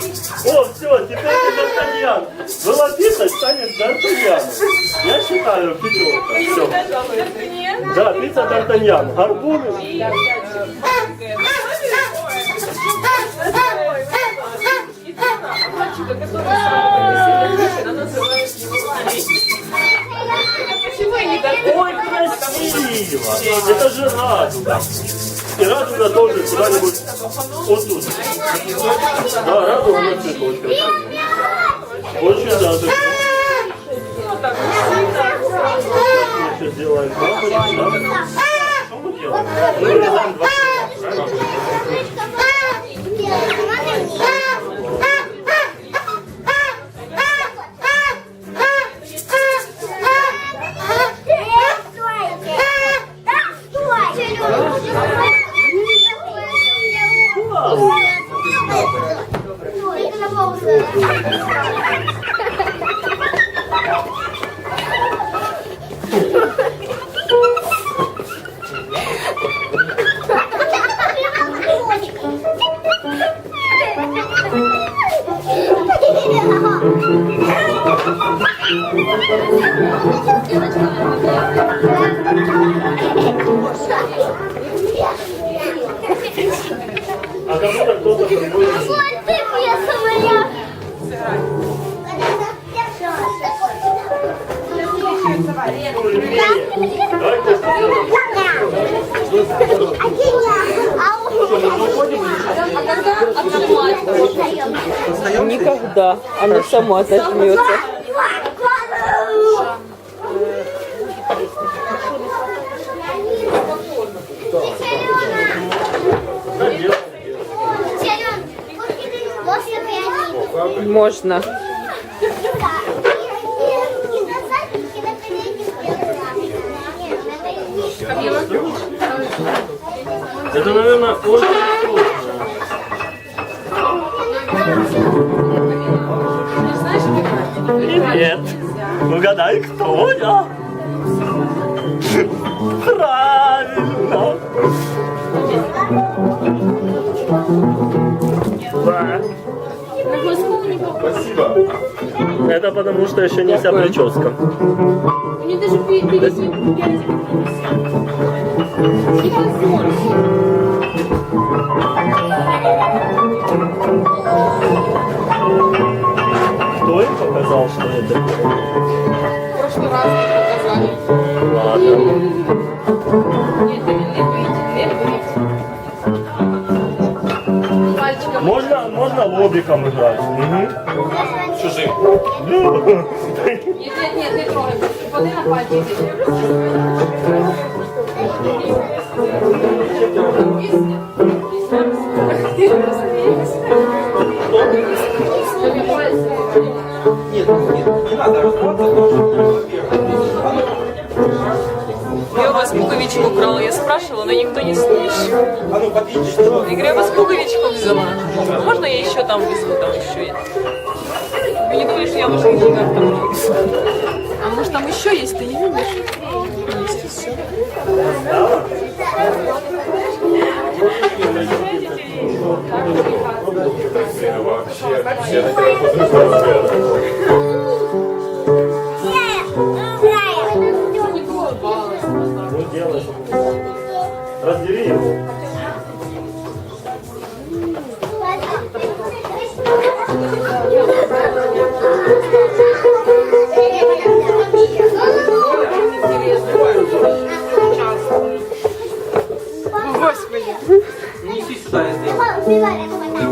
Все, все, теперь ты Д'Артаньян. Пицца, станет Д'Артаньяном. Я считаю, пятерка. Все. Да, пицца Д'Артаньян. Гарбуны. Ой, красиво! Это же радуга. И радуга тоже куда-нибудь вот тут. Да, радуга на цветочках. Очень радуга. Сейчас сделаем бабочку, да? Что мы делаем? Мы вырезаем два А Никогда. Она сама зажмется. Можно. Это, наверное, очень Привет. Угадай, кто я? Правильно. Да. Спасибо. Это потому, что еще не вся прическа. Мне даже пе- перейти Кто показал, что это? В прошлый раз показали. Ладно. Нет. Можно, можно лобиком играть. Мгм. Чужим. Нет, нет, нет, не трогай. Воды на пальчики. Не надо раздаваться, потому что Я у вас пуговичку украла. Я спрашивала, но никто не слышит. А ну, подвиньте, что Я говорю, я у вас пуговичку взяла. Можно я еще там везу? Там еще есть. Вы не что я в ваших деньгах там не? А может там еще есть, ты не видишь? Есть еще. вообще, все на тебя Ну, делай. Раздели его. Неси сюда, я сделаю.